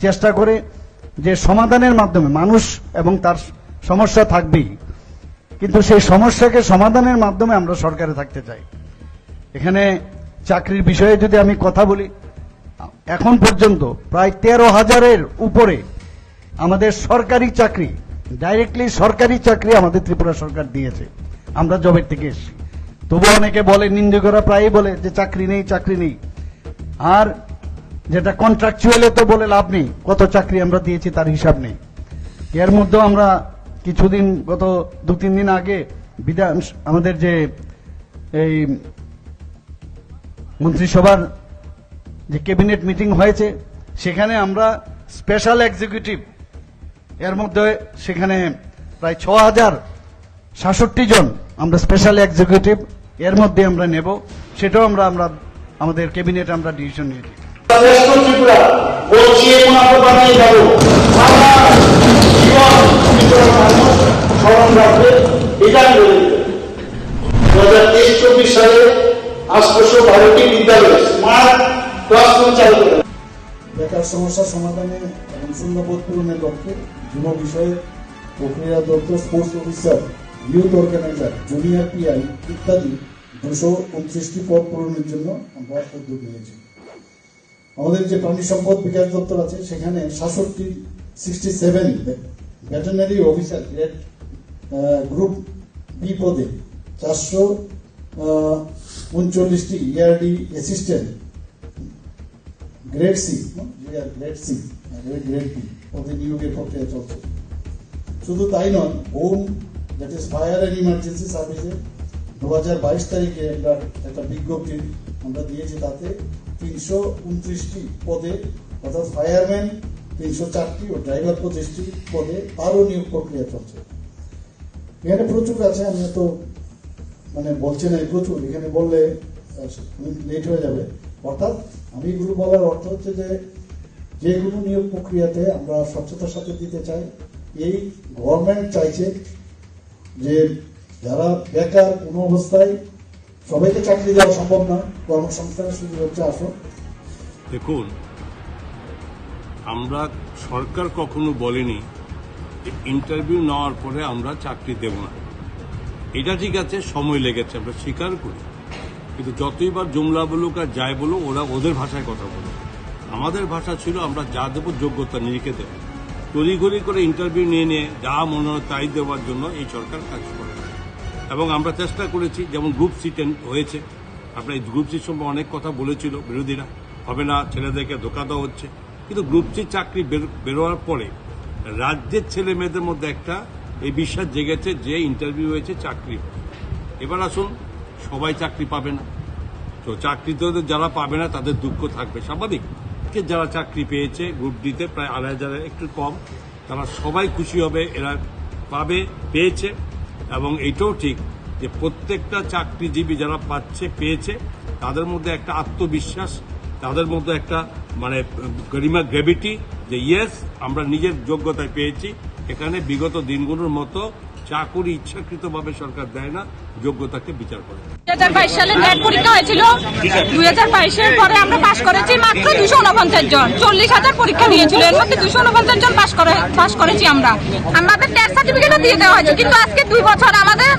চেষ্টা করে যে সমাধানের মাধ্যমে মানুষ এবং তার সমস্যা থাকবেই। কিন্তু সেই সমস্যাকে সমাধানের মাধ্যমে আমরা সরকারে থাকতে চাই। এখানে চাকরির বিষয়ে যদি আমি কথা বলি, এখন পর্যন্ত প্রায় তেরো হাজারের উপরে আমাদের সরকারি চাকরি ডাইরেক্টলি সরকারি চাকরি আমাদের ত্রিপুরা সরকার দিয়েছে। আমরা জবের থেকে এসেছি। তবু অনেকে বলে, নিন্দুকরা প্রায়ই বলে যে চাকরি নেই চাকরি নেই। আর যেটা কন্ট্রাকচুয়ালে তো বলে লাভ নেই, কত চাকরি আমরা দিয়েছি তার হিসাব নেই। এর মধ্যেও আমরা কিছুদিন, গত দু তিন দিন আগে বিধান আমাদের যে এই মন্ত্রিসভার যে ক্যাবিনেট মিটিং হয়েছে, সেখানে আমরা স্পেশাল এক্সিকিউটিভ এর মধ্যে সেখানে প্রায় ছ হাজার সাতষট্টি জন আমরা স্পেশাল এক্সিকিউটিভ এর মধ্যে আমরা নেব, সেটাও আমরা আমরা আমাদের ক্যাবিনেট আমরা ডিসিশন নিয়েছি। শ্রেষ্ঠ ত্রিপুরা বলছি এখন আমরা বানিয়ে স্মরণ রাখবে এটা আমি দু হাজার তেইশ চব্বিশ সালে আষ্টশো বারোটি বিদ্যালয়ে স্মার্ট ক্লাসরুম চালু করে বেকার সমস্যা সমাধানে শূন্যবোধ পূরণের লক্ষ্যে যুব বিষয়ে প্রক্রিয়া দপ্তর, sports officer, youth organiser, junior PI ইত্যাদি দুশো উনত্রিশটি পদ পূরণের জন্য আমরা উদ্যোগ নিয়েছি। আমাদের যে প্রাণী সম্পদ বিকাশ দপ্তর আছে, সেখানে সাতষট্টি sixty seven veterinary officer grade group B পদে চারশো উনচল্লিশটি ERD assistant grade C grade C grade B পদে নিয়োগের প্রক্রিয়া চলছে। শুধু তাই নয় home that is fire and emergency সার্ভিসে দু হাজার বাইশ তারিখে একটা বিজ্ঞপ্তি আমরা দিয়েছি তাতে তিনশো উনত্রিশটি পদে, অর্থাৎ ফায়ারম্যান তিনশো চারটি ও ড্রাইভার পঁচিশটি পদে আরও নিয়োগ প্রক্রিয়া চলছে। এখানে প্রচুর আছে, আমি তো মানে বলছেন এই প্রচুর। এখানে বললে লেট হয়ে যাবে। অর্থাৎ আমি এগুলো বলার অর্থ হচ্ছে যে যে কোনো নিয়োগ প্রক্রিয়াতে আমরা স্বচ্ছতার সাথে দিতে চাই, এই গভর্নমেন্ট চাইছে যে, যারা বেকার কোনো অবস্থায় সবাইকে চাকরি দেওয়া সম্ভব না, কর্মসংস্থানের সুযোগ হচ্ছে আসো দেখুন, আমরা সরকার কখনো বলেনি যে ইন্টারভিউ নেওয়ার পরে আমরা চাকরি দেব না। এটা ঠিক আছে, সময় লেগেছে, আমরা স্বীকার করি। কিন্তু যতইবার জুমলা বলুক আর যাই বলুক, ওরা ওদের ভাষায় কথা বলে আমাদের ভাষা ছিল, আমরা যা দেবো যোগ্যতা নিজেকে দেবো। তড়িঘড়ি করে ইন্টারভিউ নিয়ে নিয়ে যা মনে হয় তাই দেওয়ার জন্য এই সরকার কাজ করে। এবং আমরা চেষ্টা করেছি, যেমন গ্রুপ সি হয়েছে, আপনার এই গ্রুপ সি সম্পর্কে অনেক কথা বলেছিল বিরোধীরা, হবে না, ছেলেদেরকে ধোকা দেওয়া হচ্ছে। কিন্তু গ্রুপ সি চাকরি বের- বেরোয়ার পরে রাজ্যের ছেলে মেয়েদের মধ্যে একটা এই বিশ্বাস জেগেছে যে ইন্টারভিউ হয়েছে, চাকরি এবার আসুন, সবাই চাকরি পাবে না। তো চাকরিতে যারা পাবে না, তাদের দুঃখ থাকবে। স্বাভাবিক যারা চাকরি পেয়েছে গ্রুপ ডিতে প্রায় আড়াই হাজারের একটু কম, তারা সবাই খুশি হবে, এরা পাবে, পেয়েছে। এবং এটাও ঠিক যে প্রত্যেকটা চাকরিজীবী যারা পাচ্ছে, পেয়েছে, তাদের মধ্যে একটা আত্মবিশ্বাস, তাদের মধ্যে একটা মানে গরিমা গ্র্যাভিটি যে ইয়েস আমরা নিজের যোগ্যতায় পেয়েছি। এখানে বিগত দিনগুলোর মতো চাকুরি ইচ্ছাকৃতভাবে সরকার দেয় না, যোগ্যতাকে বিচার করে। দুই সালে নেট পরীক্ষা হয়েছিল। দুই হাজার বাইশের পরে আমরা পাশ করেছি মাত্র দুশো উনপঞ্চাশ জন। চল্লিশ হাজার পরীক্ষা নিয়েছিল এর মধ্যে দুশো উনপঞ্চাশ জন পাশ করে পাশ করেছি আমরা। আমাদের টেস্ট সার্টিফিকেটও দিয়ে দেওয়া হয়েছে, কিন্তু আজকে দুই বছর আমাদের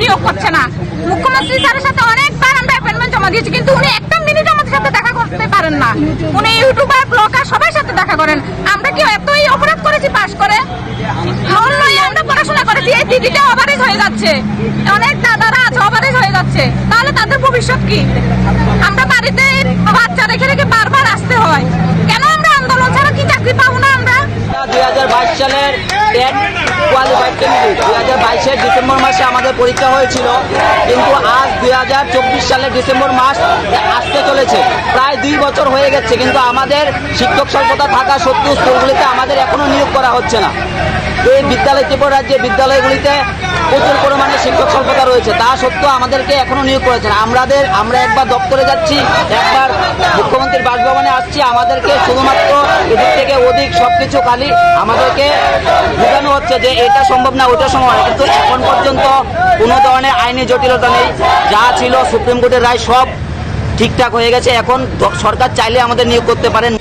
নিয়োগ করছে না। মুখ্যমন্ত্রী স্যারের সাথে অনেকবার আমরা অ্যাপয়েন্টমেন্ট জমা দিয়েছি, কিন্তু উনি একটা মিনিট আমাদের সাথে দেখা করতে পারেন না। উনি ইউটিউবার ব্লগার সবার সাথে দেখা করেন। আমরা কি এতই অপরাধ করেছি পাশ করে? আমরা পড়াশোনা করেছি, এই দিদিটা অবারেজ হয়ে যাচ্ছে। অনেক দাদারা যাচ্ছে, তাহলে তাদের ভবিষ্যৎ কি? আমরা বাড়িতে বাচ্চা রেখে রেখে বারবার আসতে হয়। কেন আমরা আন্দোলন ছাড়া কি চাকরি পাবো না আমরা? দুই হাজার বাইশ সালের দুই। হাজার বাইশের ডিসেম্বর মাসে আমাদের পরীক্ষা হয়েছিল, কিন্তু আজ দুই হাজার চব্বিশ সালের ডিসেম্বর মাস আসতে চলেছে। প্রায় দুই বছর হয়ে গেছে, কিন্তু আমাদের শিক্ষক স্বল্পতা থাকা সত্ত্বেও স্কুলগুলিতে আমাদের এখনও নিয়োগ করা হচ্ছে না। এই বিদ্যালয় ত্রিপুরা রাজ্যে বিদ্যালয়গুলিতে প্রচুর পরিমাণে স্বল্পতা রয়েছে তা সত্ত্বেও আমাদেরকে এখনও নিয়োগ করেছে না আমাদের আমরা একবার দপ্তরে যাচ্ছি একবার মুখ্যমন্ত্রীর বাসভবনে আসছি আমাদেরকে শুধুমাত্র এদিক থেকে ওদিক সবকিছু খালি আমাদেরকে বোঝানো হচ্ছে যে এটা সম্ভব না ওটা সম্ভব না। কিন্তু এখন পর্যন্ত কোনো ধরনের আইনি জটিলতা নেই যা ছিল সুপ্রিম কোর্টের রায় সব ঠিকঠাক হয়ে গেছে। এখন সরকার চাইলে আমাদের নিয়োগ করতে পারেন।